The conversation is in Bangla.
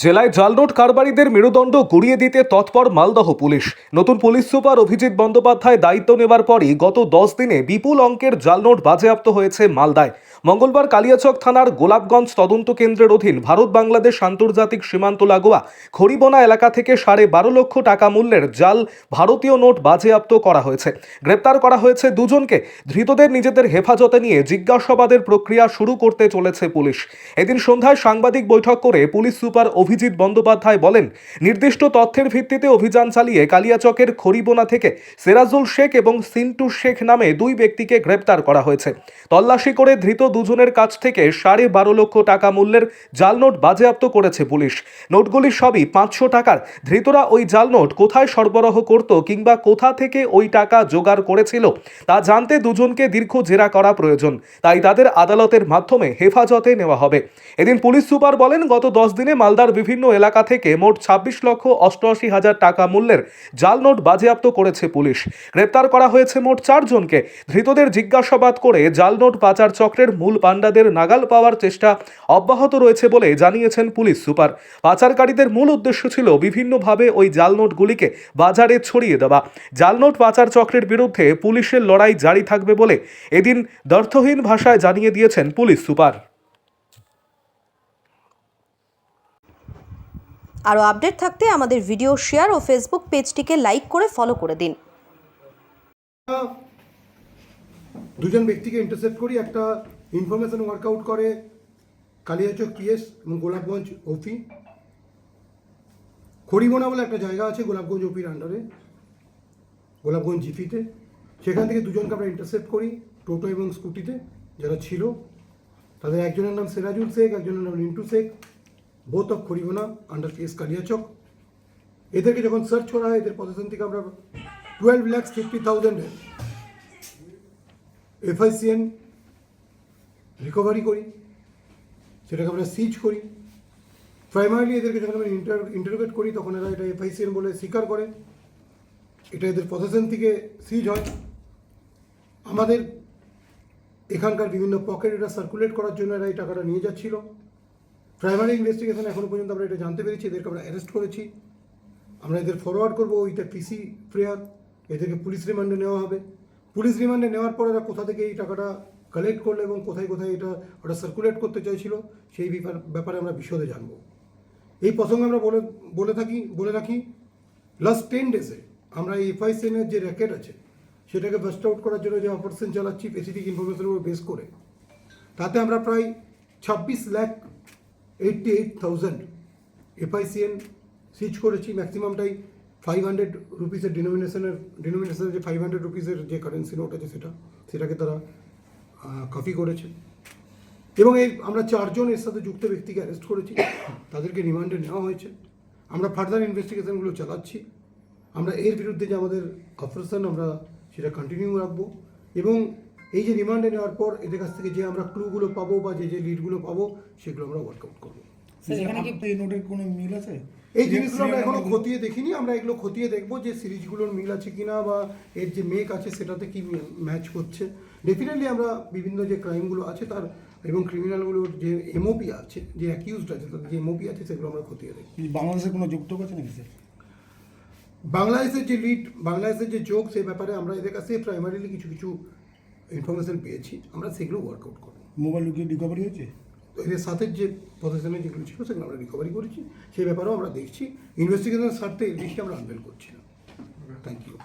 জেলায় জালনোট কারবারিদের মেরুদণ্ড গড়িয়ে দিতে তৎপর মালদহ পুলিশ। নতুন পুলিশ সুপার অভিজিৎ বন্দ্যোপাধ্যায় দায়িত্ব নেবার পরই গত দশ দিনে বিপুল অঙ্কের জালনোট বাজেয়াপ্ত হয়েছে মালদায়। মঙ্গলবার কালিয়াচক থানার গোলাপগঞ্জ তদন্ত কেন্দ্রের অধীন ভারত বাংলাদেশ আন্তর্জাতিক সীমান্ত লাগোয়া খড়িবোনা এলাকা থেকে সাড়ে বারো লক্ষ টাকা মূল্যের জাল ভারতীয় নোট বাজেয়াপ্ত করা হয়েছে। গ্রেপ্তার করা হয়েছে দুজনকে। ধৃতদের নিজেদের হেফাজতে নিয়ে জিজ্ঞাসাবাদের প্রক্রিয়া শুরু করতে চলেছে পুলিশ। এদিন সন্ধ্যায় সাংবাদিক বৈঠক করে পুলিশ সুপার অভিজিৎ বন্দ্যোপাধ্যায় বলেন, নির্দিষ্ট তথ্যের ভিত্তিতে অভিযান চালিয়ে কালিয়াচকের খড়িবোনা থেকে সেরাজুল শেখ এবং সিন্টু শেখ নামে দুই ব্যক্তিকে গ্রেপ্তার করা হয়েছে। তল্লাশি করে ধৃত দুজনের কাছ থেকে সাড়ে বারো লক্ষ টাকা মূল্যের জাল নোট বাজেয়াপ্ত করেছে পুলিশ। নোটগুলি সবই পাঁচশো টাকার। ধৃতরা ওই জাল নোট কোথায় সরবরাহ করত কিংবা কোথা থেকে ওই টাকা জোগাড় করেছিল, তা জানতে দুজনকে দীর্ঘ জেরা করা প্রয়োজন। তাই তাদের আদালতের মাধ্যমে হেফাজতে নেওয়া হবে। এদিন পুলিশ সুপার বলেন, গত দশ দিনে মালদার বিভিন্ন এলাকা থেকে মোট ছাব্বিশ লক্ষ অষ্টআশি হাজার টাকা মূল্যের জাল নোট বাজেয়াপ্ত করেছে পুলিশ। গ্রেপ্তার করা হয়েছে মোট চারজনকে। ধৃতদের জিজ্ঞাসাবাদ করে জাল নোট পাচার চক্রের মূল পাণ্ডাদের নাগাল পাওয়ার চেষ্টা অব্যাহত রয়েছে বলে জানিয়েছেন পুলিশ সুপার। পাচারকারীদের মূল উদ্দেশ্য ছিল বিভিন্নভাবে ওই জাল নোটগুলিকে বাজারে ছড়িয়ে দেওয়া। জাল নোট পাচার চক্রের বিরুদ্ধে পুলিশের লড়াই জারি থাকবে বলে এদিন দ্ব্যর্থহীন ভাষায় জানিয়ে দিয়েছেন পুলিশ সুপার। আরও আপডেট থাকতে আমাদের ভিডিও শেয়ার ও ফেসবুক পেজটিকে লাইক করে ফলো করে দিন। দুজন ব্যক্তিকে ইন্টারসেপ্ট করি একটা ইনফরমেশন ওয়ার্কআউট করে কালিয়াচক পিএস এবং গোলাপগঞ্জ ওপি খড়িমোনা বলে একটা জায়গা আছে গোলাপগঞ্জ ওপির আন্ডারে গোলাপগঞ্জ জিপিতে সেখান থেকে দুজনকে আমরা ইন্টারসেপ্ট করি টোটো এবং স্কুটিতে, যারা ছিল। তাদের একজনের নাম সেরাজুল শেখ, একজনের নাম Rintu Sheikh both of Kharimona under PS Kaliachak. এদেরকে যখন সার্চ করা হয়, এদের পজিশন থেকে আমরা টুয়েলভ ল্যাক্স ফিফটি থাউজেন্ডের এফআইসিএন রিকভারি করি, সেটাকে আমরা সিজ করি। প্রাইমারিলি এদেরকে যখন আমরা ইন্টার ইন্টারোগেট করি, তখন এরা এটা এফআইসিএন বলে স্বীকার করে। এটা এদের পজিশন থেকে সিজ হয়। আমাদের এখানকার বিভিন্ন পকেট এটা সার্কুলেট করার জন্য এরা এই টাকাটা নিয়ে যাচ্ছিল। প্রাইমারি ইনভেস্টিগেশন এখনও পর্যন্ত আমরা এটা জানতে পেরেছি, এদেরকে আমরা অ্যারেস্ট করেছি। আমরা এদের ফরওয়ার্ড করব, ওইটা পিসি প্রেয়ার এদেরকে পুলিশ রিমান্ডে নেওয়া হবে। পুলিশ রিমান্ডে নেওয়ার পর এরা কোথা থেকে এই টাকাটা কালেক্ট করল এবং কোথায় কোথায় এটা ওটা সার্কুলেট করতে চাইছিল, সেই ব্যাপার আমরা বিশদে জানব। এই প্রসঙ্গে আমরা বলে বলে থাকি, বলে রাখি লাস্ট টেন ডেজে আমরা এই এফআইসিএনের যে র্যাকেট আছে, সেটাকে বাস্ট আউট করার জন্য যে অপারেশন চালাচ্ছি স্পেসিফিক ইনফরমেশনের উপর বেস করে, তাতে আমরা প্রায় ছাব্বিশ lakh eighty eight thousand FICN seize করেছি ম্যাক্সিমামটাই ফাইভ হান্ড্রেড রুপিসের ডিনোমিনেশনের ডিনোমিনেশনের যে ফাইভ হান্ড্রেড রুপিসের যে কারেন্সি নোট আছে সেটা, সেটাকে তারা কপি করেছে। এবং এই আমরা চারজন এর সাথে যুক্ত ব্যক্তিকে অ্যারেস্ট করেছি। তাদেরকে রিমান্ডে নেওয়া হয়েছে। আমরা ফার্দার ইনভেস্টিগেশনগুলো চালাচ্ছি। আমরা এর বিরুদ্ধে যে আমাদের অপারেশন আমরা সেটা কন্টিনিউ রাখব। এবং এই যে রিমান্ডে নেওয়ার পর এদের কাছ থেকে যে আমরা ক্লুগুলো পাবো বা যে যে লিডগুলো পাবো, সেগুলো আমরা ওয়ার্কআউট করব। এখানে কি এই নোটের কোনো মিল আছে? এই জিনিসগুলো আমরা এখনও খতিয়ে দেখিনি আমরা এগুলো খতিয়ে দেখব যে সিরিজগুলোর মিল আছে কিনা বা এর যে মেক আছে সেটাতে কি ম্যাচ করছে। ডেফিনেটলি আমরা বিভিন্ন যে ক্রাইমগুলো আছে তার এবং ক্রিমিনালগুলোর যে এমওপি আছে যে অ্যাকিউজড আছে তাদের যে এমওপি আছে সেগুলো আমরা খতিয়ে দেখি এই বাংলাদেশের কোনো আছে নাকি স্যার বাংলাদেশের যে লিড বাংলাদেশের যে যোগ সেই ব্যাপারে আমরা এদের কাছে প্রাইমারিলি কিছু কিছু ইনফরমেশন পেয়েছি। আমরা সেগুলো ওয়ার্কআউট করব। মোবাইল রিকভারি হয়েছে? তো এদের সাথে যে পজিশনে যেগুলো ছিল, সেগুলো আমরা রিকভারি করেছি। সেই ব্যাপারেও আমরা দেখছি। ইনভেস্টিগেশনের স্বার্থে এই জিনিসটা আমরা আনভেল করছি না। Thank you